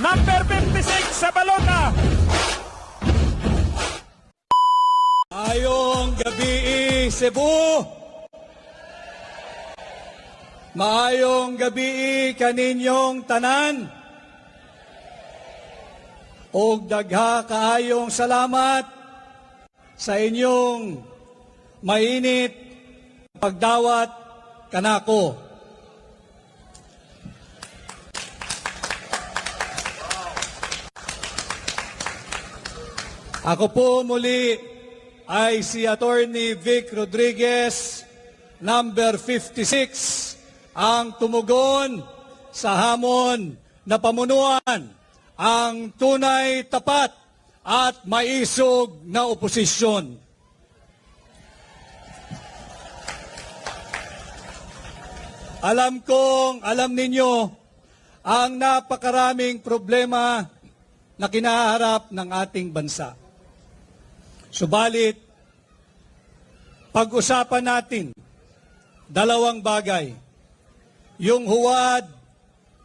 Number 56 sa balota. Ayong gabi Cebu. Maayong gabi kaninyong tanan. Og dagha kaayong salamat sa inyong mainit pagdawat kanako. Ako po muli ay si Attorney Vic Rodriguez, number 56, ang tumugon sa hamon na pamunuan ang tunay, tapat at maisog na oposisyon. Alam kong, alam ninyo, ang napakaraming problema na kinaharap ng ating bansa. Subalit, pag-usapan natin dalawang bagay. Yung huwad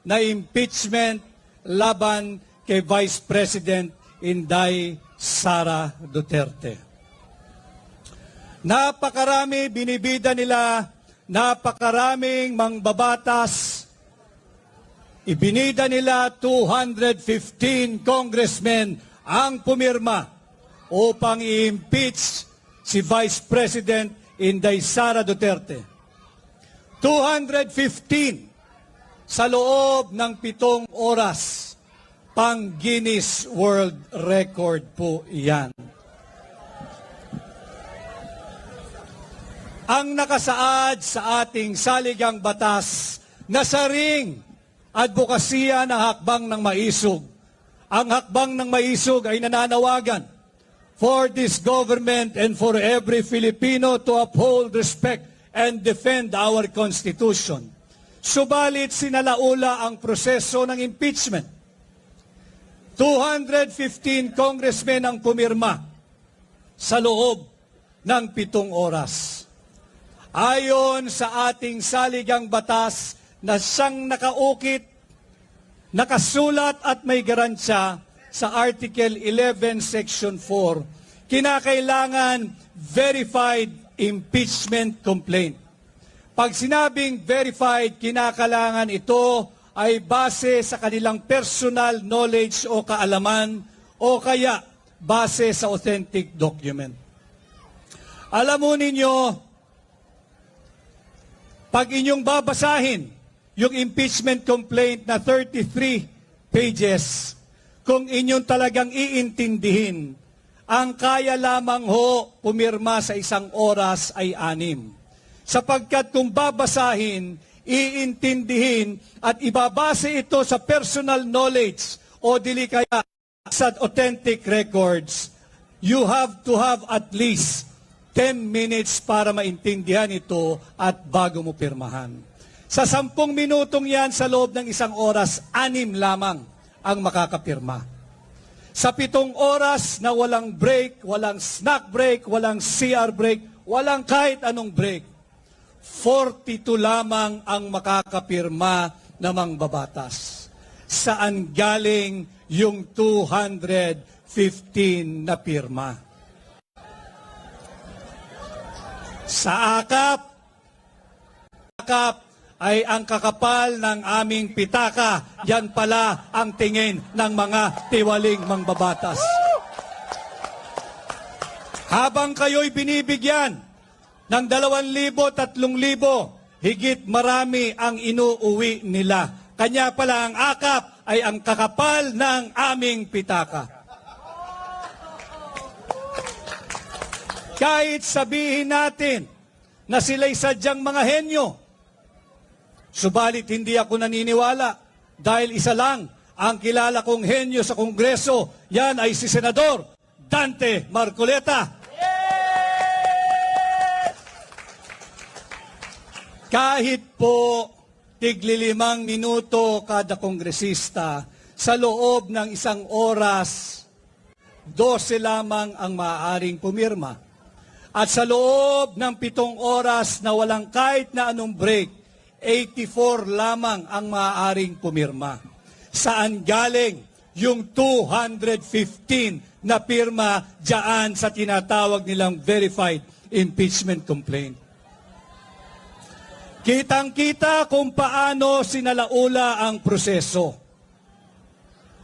na impeachment laban kay Vice President Inday Sara Duterte. Napakarami binibida nila, napakaraming mangbabatas, ibinida nila 215 congressmen ang pumirma upang i-impeach si Vice President Inday Sara Duterte. 215 sa loob ng pitong oras. Pang Guinness World Record po iyan. Ang nakasaad sa ating saligang batas na saring advokasya na hakbang ng maisog. Ang hakbang ng maisog ay nananawagan for this government and for every Filipino to uphold, respect, and defend our Constitution. Subalit sinalaula ang proseso ng impeachment. 215 congressmen ang pumirma sa loob ng pitong oras. Ayon sa ating saligang batas na siyang nakaukit, nakasulat at may garansya sa Article 11, Section 4, kinakailangan verified impeachment complaint. Pag sinabing verified, kinakailangan ito ay base sa kanilang personal knowledge o kaalaman o kaya base sa authentic document. Alam mo ninyo, pag inyong babasahin yung impeachment complaint na 33 pages, kung inyong talagang iintindihin, ang kaya lamang ho pumirma sa isang oras ay anim. Sapagkat kung babasahin, iintindihin at ibabase ito sa personal knowledge o dili kaya sa authentic records, you have to have at least 10 minutes para maintindihan ito at bago mo pirmahan. Sa sampung minutong yan sa loob ng isang oras, anim lamang ang makakapirma. Sa pitong oras na walang break, walang snack break, walang CR break, walang kahit anong break, 42 lamang ang makakapirma na mangbabatas. Saan galing yung 215 na pirma? Sa akap, akap ay ang kakapal ng aming pitaka. Yan pala ang tingin ng mga tiwaling mangbabatas. Habang kayo'y binibigyan ng 2,000, 3,000, higit marami ang inuuwi nila. Kanya pala ang akap ay ang kakapal ng aming pitaka. Kahit sabihin natin na sila'y sadyang mga henyo, subalit hindi ako naniniwala dahil isa lang ang kilala kong henyo sa Kongreso, yan ay si Senador Dante Marcoleta. Kahit po tiglilimang minuto kada kongresista, sa loob ng isang oras, 12 lamang ang maaaring pumirma. At sa loob ng pitong oras na walang kahit na anong break, 84 lamang ang maaaring pumirma. saan galing yung 215 na pirma dyan sa tinatawag nilang verified impeachment complaint. Kitang-kita kung paano sinalaula ang proseso.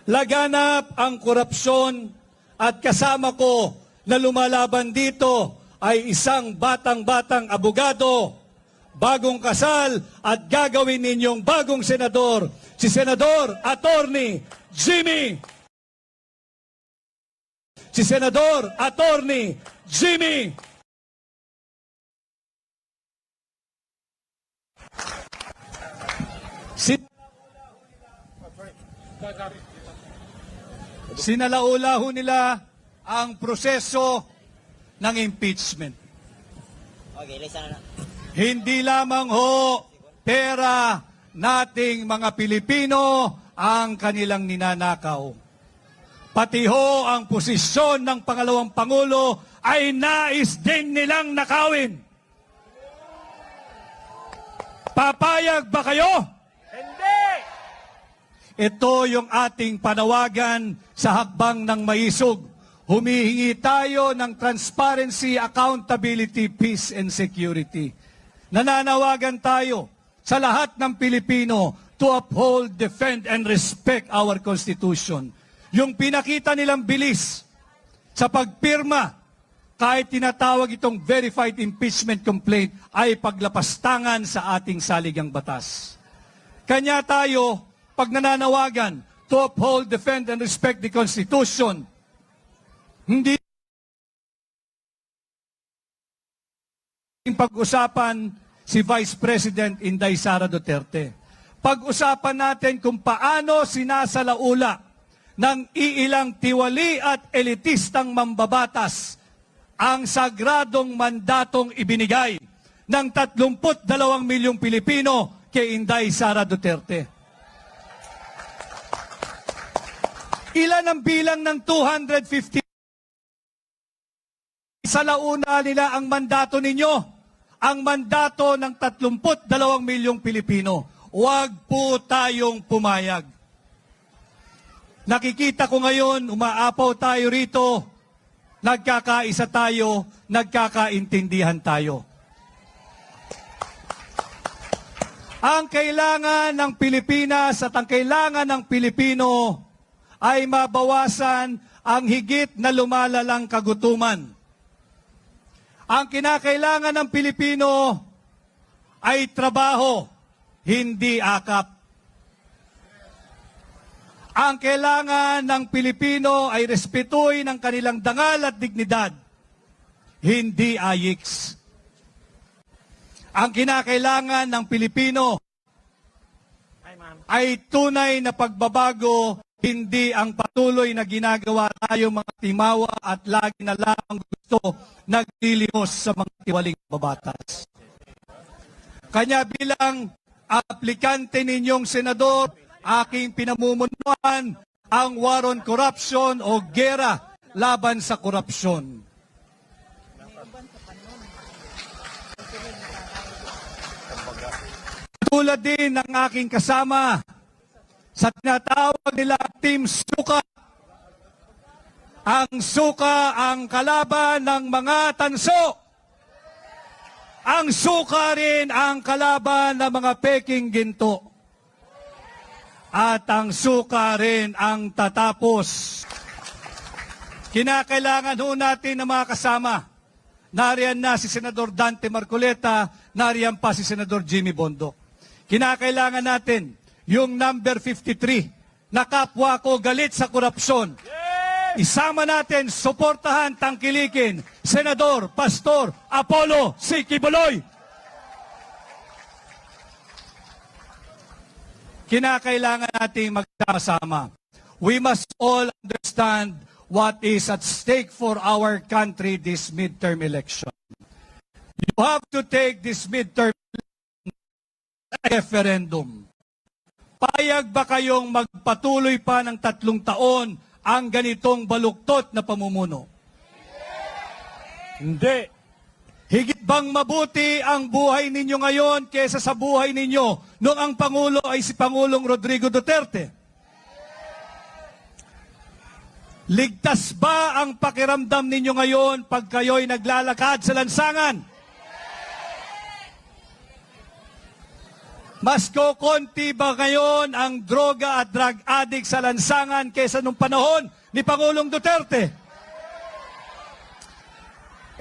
Laganap ang korupsyon at kasama ko na lumalaban dito ay isang batang-batang abogado, bagong kasal at gagawin ninyong bagong senador, si Senador Attorney Jimmy. Si Senador Attorney Jimmy. Si Sinalaula ho nila ang proseso ng impeachment. Okay, listen na. Hindi lamang ho pera nating mga Pilipino ang kanilang ninanakaw. Pati ho ang posisyon ng pangalawang Pangulo ay nais din nilang nakawin. Papayag ba kayo? Hindi! Ito yung ating panawagan sa hakbang ng maisog. Humihingi tayo ng transparency, accountability, peace, and security. Nananawagan tayo sa lahat ng Pilipino to uphold, defend, and respect our Constitution. Yung pinakita nilang bilis sa pagpirma kahit tinatawag itong verified impeachment complaint ay paglapastangan sa ating saligang batas. Kanya tayo, pag nananawagan to uphold, defend, and respect the Constitution, hindi pag-usapan si Vice President Inday Sara Duterte. Pag-usapan natin kung paano sinasalaula ng iilang tiwali at elitistang mambabatas ang sagradong mandatong ibinigay ng 32 milyong Pilipino kay Inday Sara Duterte. Ilan ang bilang ng 250 sa launa nila ang mandato ninyo, ang mandato ng 32 milyong Pilipino. Huwag po tayong pumayag. Nakikita ko ngayon, umaapaw tayo rito, nagkakaisa tayo, nagkakaintindihan tayo. Ang kailangan ng Pilipinas at ang kailangan ng Pilipino ay mabawasan ang higit na lumalalang kagutuman. Ang kinakailangan ng Pilipino ay trabaho, hindi akap. Ang kailangan ng Pilipino ay respetuhin ang kanilang dangal at dignidad, hindi ayiks. Ang kinakailangan ng Pilipino ay tunay na pagbabago, hindi ang patuloy na ginagawa tayo mga timawa at lagi na lamang gusto naglilimos sa mga tiwaling babatas. Kanya bilang aplikante ninyong senador, aking pinamumunuan ang war on corruption o gera laban sa korupsyon. Tulad din ng aking kasama sa tinatawag nila Team Suka. Ang suka ang kalaban ng mga tanso. Ang suka rin ang kalaban ng mga peking ginto. At ang suka rin ang tatapos. Kinakailangan ho natin ng mga kasama. Nariyan na si Senador Dante Marcoleta, nariyan pa si Senador Jimmy Bondoc. Kinakailangan natin yung number 53 na kapwa ko galit sa korupsyon. Isama natin, suportahan, tangkilikin, Senador, Pastor, Apollo, si Kibuloy. Kinakailangan nating magsama-sama. We must all understand what is at stake for our country this midterm election. You have to take this midterm referendum. Payag ba kayong magpatuloy pa ng tatlong taon ang ganitong baluktot na pamumuno? Hindi. Higit bang mabuti ang buhay ninyo ngayon kaysa sa buhay ninyo noong ang Pangulo ay si Pangulong Rodrigo Duterte? Ligtas ba ang pakiramdam ninyo ngayon pag kayo'y naglalakad sa lansangan? Mas kokonti ba ngayon ang droga at drug addict sa lansangan kaysa nung panahon ni Pangulong Duterte?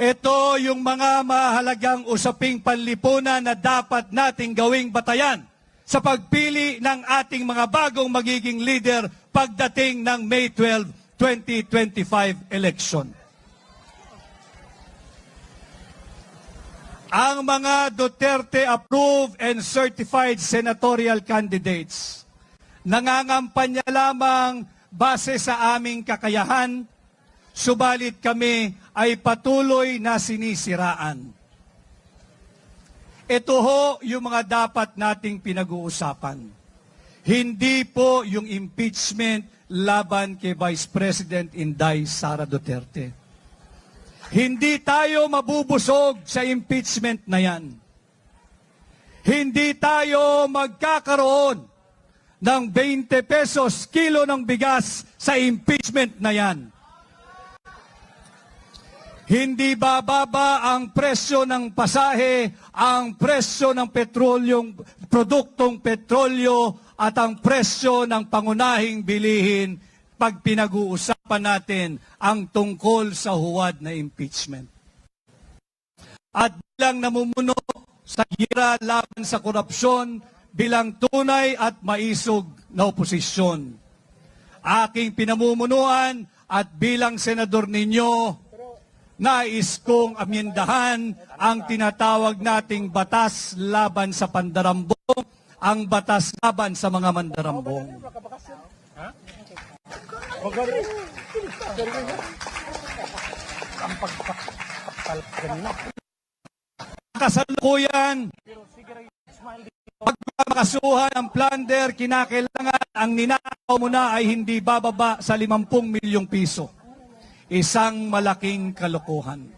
Ito yung mga mahalagang usaping panlipunan na dapat nating gawing batayan sa pagpili ng ating mga bagong magiging leader pagdating ng May 12, 2025 election. Ang mga Duterte approved and certified senatorial candidates nangangampanya lamang base sa aming kakayahan, subalit kami ay patuloy na sinisiraan. Ito ho yung mga dapat nating pinag-uusapan. Hindi po yung impeachment laban kay Vice President Inday Sara Duterte. Hindi tayo mabubusog sa impeachment na yan. Hindi tayo magkakaroon ng 20 pesos kilo ng bigas sa impeachment na yan. Hindi bababa ang presyo ng pasahe, ang presyo ng petrolyong, produktong petrolyo at ang presyo ng pangunahing bilihin pag pinag-uusapan natin ang tungkol sa huwad na impeachment. At bilang namumuno sa gira laban sa korupsyon bilang tunay at maisog na oposisyon. Aking pinamumunuan at bilang senador ninyo, nais kong amyendahan ang tinatawag nating batas laban sa pandarambong, ang batas laban sa mga mandarambong. Kasalukuyan, pagmamakasuhan ng plunder, kinakailangan ang ninakaw mo na ay hindi bababa sa 50 milyong piso. Isang malaking kalokohan.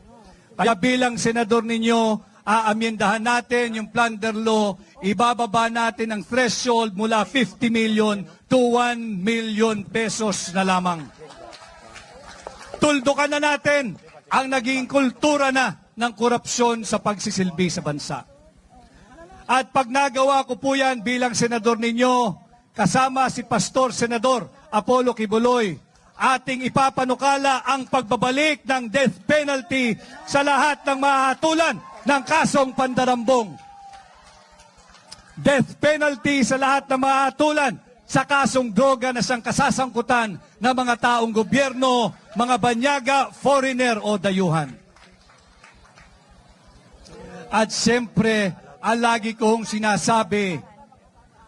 Kaya bilang senador ninyo, aamyendahan natin yung plunder law, ibababa natin ang threshold mula 50 million to 1 million pesos na lamang. Tuldukan na natin ang naging kultura na ng korupsyon sa pagsisilbi sa bansa. At pag nagawa ko po yan bilang senador ninyo, kasama si Pastor Senador Apollo Kibuloy, ating ipapanukala ang pagbabalik ng death penalty sa lahat ng mahatulan ng kasong pandarambong. Death penalty sa lahat ng mahatulan sa kasong droga na siyang kasasangkutan ng mga taong gobyerno, mga banyaga, foreigner o dayuhan. At siyempre, ang lagi kong sinasabi,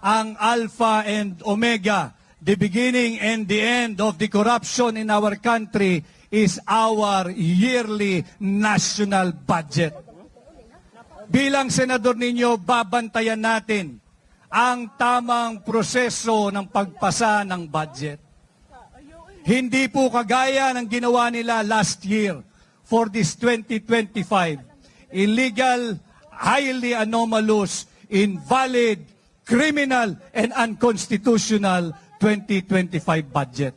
ang Alpha and Omega, the beginning and the end of the corruption in our country is our yearly national budget. Bilang senador ninyo, babantayan natin ang tamang proseso ng pagpasa ng budget. Hindi po kagaya ng ginawa nila last year for this 2025 illegal, highly anomalous, invalid, criminal, and unconstitutional 2025 budget.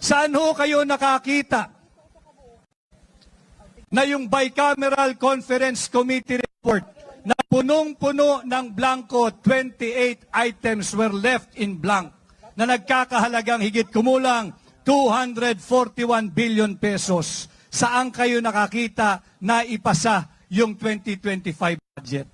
Saan ho kayo nakakita na yung bicameral conference committee report na punong-puno ng blanco 28 items were left in blank na nagkakahalagang higit kumulang 241 billion pesos. Saan kayo nakakita na ipasa yung 2025 budget?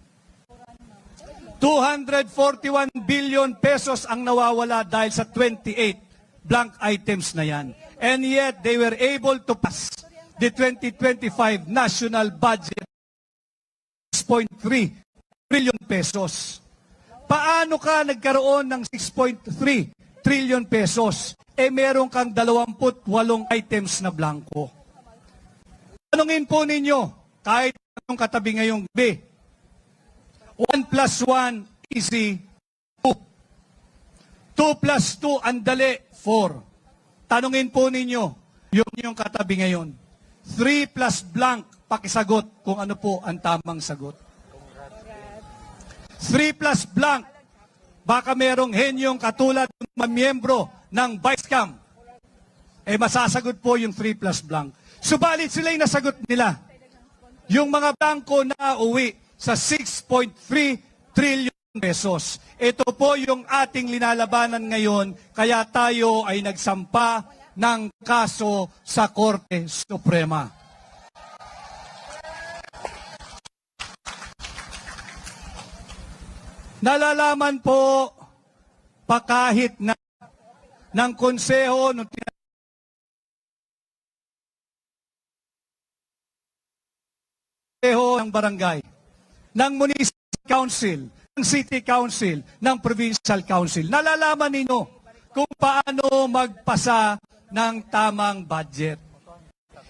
241 billion pesos ang nawawala dahil sa 28 blank items na yan. And yet, they were able to pass the 2025 national budget 6.3 trillion pesos. Paano ka nagkaroon ng 6.3 trillion pesos? Eh meron kang 28 items na blanco. Tanungin po ninyo, kahit anong katabi ngayong gabi, 1 plus 1 easy, 2. 2 plus 2, andali, 4. Tanungin po ninyo, yung yung katabi ngayon. 3 plus blank, pakisagot kung ano po ang tamang sagot. 3 plus blank, baka merong henyong katulad ng mga miyembro ng Vice Cam eh masasagot po yung 3 plus blank. Subalit sila yung nasagot nila. Yung mga blanco na uwi sa 6.3 trillion pesos. Ito po yung ating linalabanan ngayon, kaya tayo ay nagsampa ng kaso sa Korte Suprema. Nalalaman po pa kahit na ng konseho konseho ng barangay, ng municipal council, ng city council, ng provincial council. Nalalaman ninyo kung paano magpasa ng tamang budget.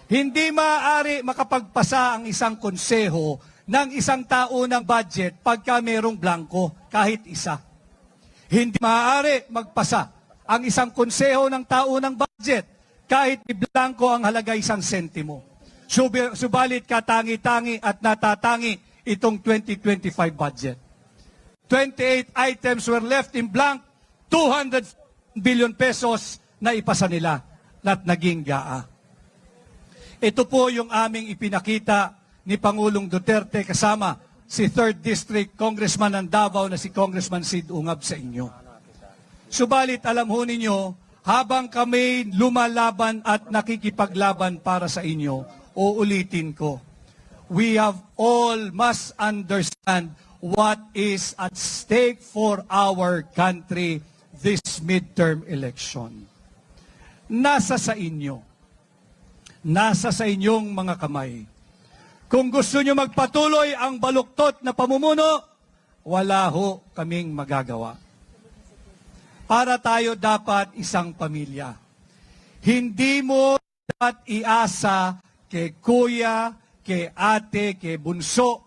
Hindi maaari makapagpasa ang isang konseho ng isang taunang budget pagka mayroong blanco, kahit isa. Hindi maaari magpasa ang isang konseho ng taunang budget kahit may blanco ang halaga isang sentimo. Subalit katangi-tangi at natatangi itong 2025 budget. 28 items were left in blank, 200 billion pesos na ipasa nila at naging gaa. Ito po yung aming ipinakita ni Pangulong Duterte kasama si 3rd District Congressman ng Davao na si Congressman Sid Ungab sa inyo. Subalit alam ho ninyo, habang kami lumalaban at nakikipaglaban para sa inyo, uulitin ko, we have all must understand what is at stake for our country this midterm election. Nasa sa inyo. Nasa sa inyong mga kamay. Kung gusto nyo magpatuloy ang baluktot na pamumuno, wala ho kaming magagawa. Para tayo dapat isang pamilya. Hindi mo dapat iasa kay kuya, kay ate, kay bunso,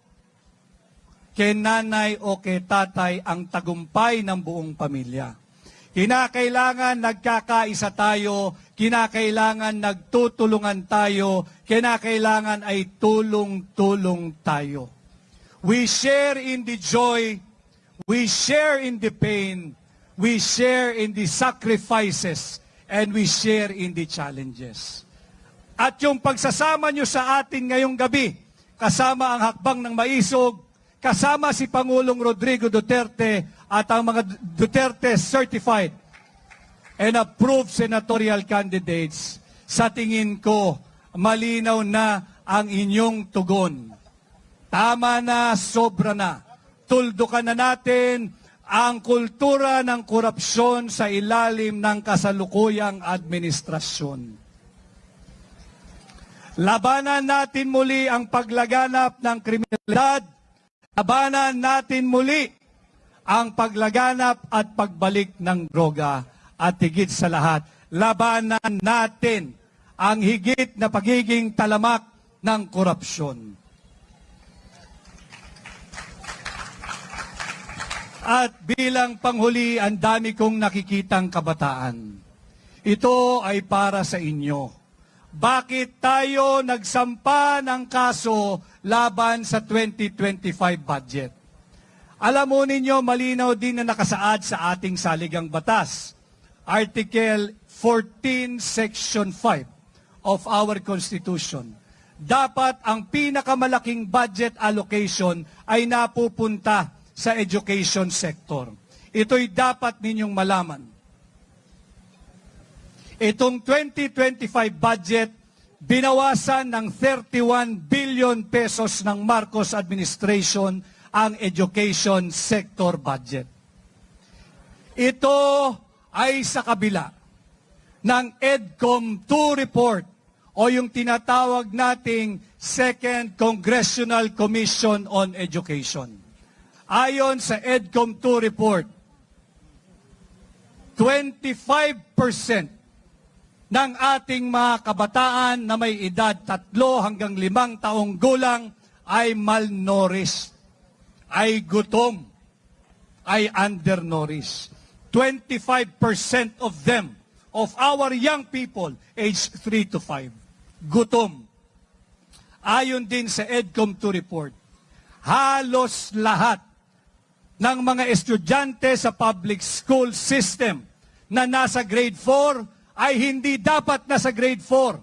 kay nanay o kay tatay ang tagumpay ng buong pamilya. Kinakailangan nagkakaisa tayo, kinakailangan nagtutulungan tayo, kinakailangan ay tulong-tulong tayo. We share in the joy, we share in the pain, we share in the sacrifices, and we share in the challenges. At yung pagsasama nyo sa atin ngayong gabi, kasama ang hakbang ng maisog, kasama si Pangulong Rodrigo Duterte at ang mga Duterte certified and approved senatorial candidates, sa tingin ko, malinaw na ang inyong tugon. Tama na, sobra na. Tuldukan na natin ang kultura ng korupsyon sa ilalim ng kasalukuyang administrasyon. Labanan natin muli ang paglaganap ng kriminalidad. Labanan natin muli ang paglaganap at pagbalik ng droga. At higit sa lahat, labanan natin ang higit na pagiging talamak ng korupsyon. At bilang panghuli, ang dami kong nakikitang kabataan. Ito ay para sa inyo. Bakit tayo nagsampa ng kaso laban sa 2025 budget? Alam mo ninyo, malinaw din na nakasaad sa ating saligang batas. Article 14, Section 5 of our Constitution. Dapat ang pinakamalaking budget allocation ay napupunta sa education sector. Ito'y dapat ninyong malaman. Itong 2025 budget, binawasan ng 31 billion pesos ng Marcos administration ang education sector budget. Ito ay sa kabila ng EDCOM 2 report o yung tinatawag nating Second Congressional Commission on Education. Ayon sa EDCOM 2 report, 25% ng ating mga kabataan na may edad tatlo hanggang limang taong gulang ay malnourished, ay gutom, ay undernourished. 25% of them, of our young people, aged 3 to 5, gutom. Ayon din sa EDCOM 2 report, halos lahat ng mga estudyante sa public school system na nasa grade 4 ay hindi dapat na sa grade 4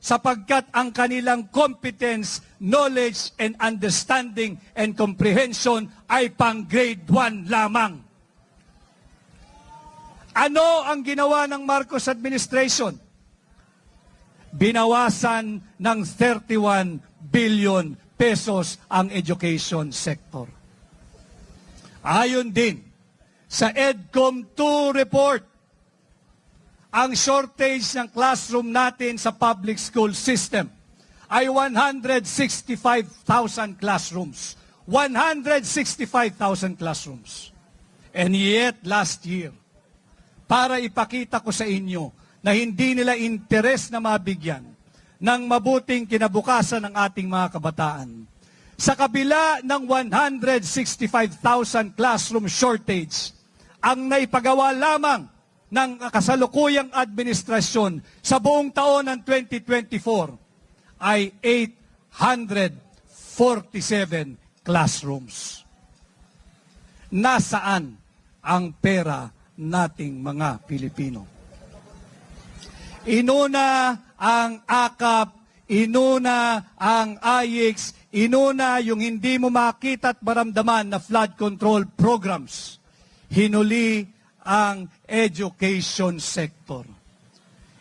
sapagkat ang kanilang competence, knowledge, and understanding and comprehension ay pang grade 1 lamang. Ano ang ginawa ng Marcos administration? Binawasan ng 31 billion pesos ang education sector. Ayon din sa EDCOM 2 report, ang shortage ng classroom natin sa public school system ay 165,000 classrooms. 165,000 classrooms. And yet, last year, para ipakita ko sa inyo na hindi nila interes na mabigyan ng mabuting kinabukasan ng ating mga kabataan. Sa kabila ng 165,000 classroom shortage, ang naipagawa lamang ng kasalukuyang administrasyon sa buong taon ng 2024 ay 847 classrooms. Nasaan ang pera nating mga Pilipino? Inuna ang AKAP, inuna ang AIX, inuna yung hindi mo makita at maramdaman na flood control programs. Hinuli ang education sector.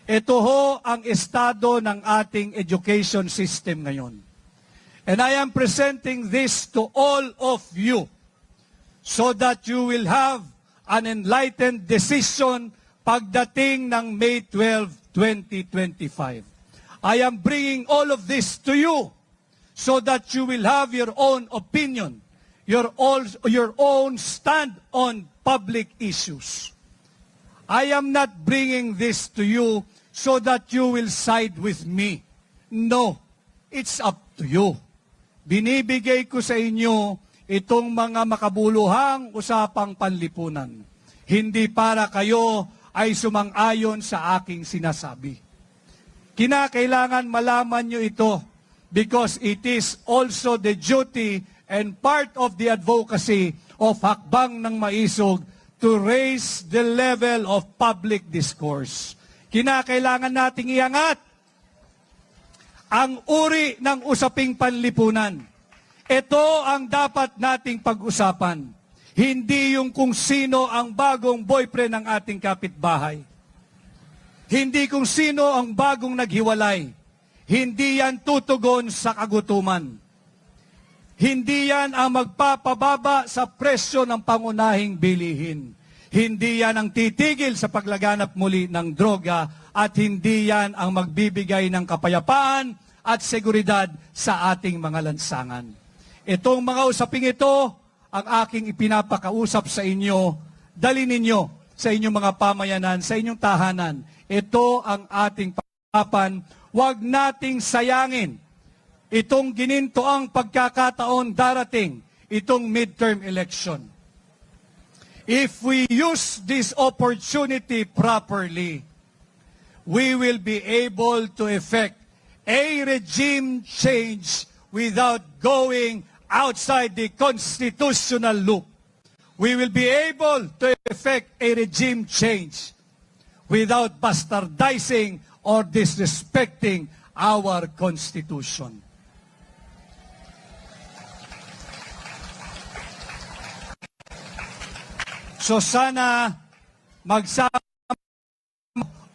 Ito ho ang estado ng ating education system ngayon. And I am presenting this to all of you so that you will have an enlightened decision pagdating ng May 12, 2025. I am bringing all of this to you so that you will have your own opinion, your, all, your own stand on public issues. I am not bringing this to you so that you will side with me. No, it's up to you. Binibigay ko sa inyo itong mga makabuluhang usapang panlipunan. Hindi para kayo ay sumang-ayon sa aking sinasabi. Kinakailangan malaman nyo ito because it is also the duty and part of the advocacy of Hakbang ng Maisog to raise the level of public discourse. Kinakailangan nating iangat ang uri ng usaping panlipunan. Ito ang dapat nating pag-usapan. Hindi yung kung sino ang bagong boyfriend ng ating kapitbahay. Hindi kung sino ang bagong naghiwalay. Hindi yan tutugon sa kagutuman. Hindi yan ang magpapababa sa presyo ng pangunahing bilihin. Hindi yan ang titigil sa paglaganap muli ng droga at hindi yan ang magbibigay ng kapayapaan at seguridad sa ating mga lansangan. Itong mga usaping ito, ang aking ipinapakausap sa inyo, dali ninyo sa inyong mga pamayanan, sa inyong tahanan. Ito ang ating pag-usapan. Huwag nating sayangin itong gininto ang pagkakataon darating, itong midterm election. If we use this opportunity properly, we will be able to effect a regime change without going outside the constitutional loop. We will be able to effect a regime change without bastardizing or disrespecting our constitution. So sana magsama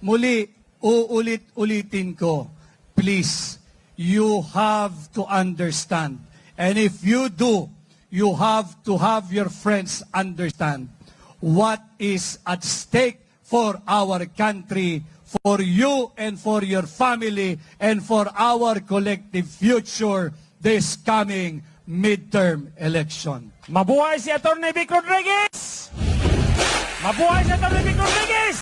muli uulit-ulitin ko. Please, you have to understand. And if you do, you have to have your friends understand what is at stake for our country, for you and for your family, and for our collective future this coming midterm election. Mabuhay si Atty. Vic Rodriguez! Mabuhay sa Talimig Rodriguez!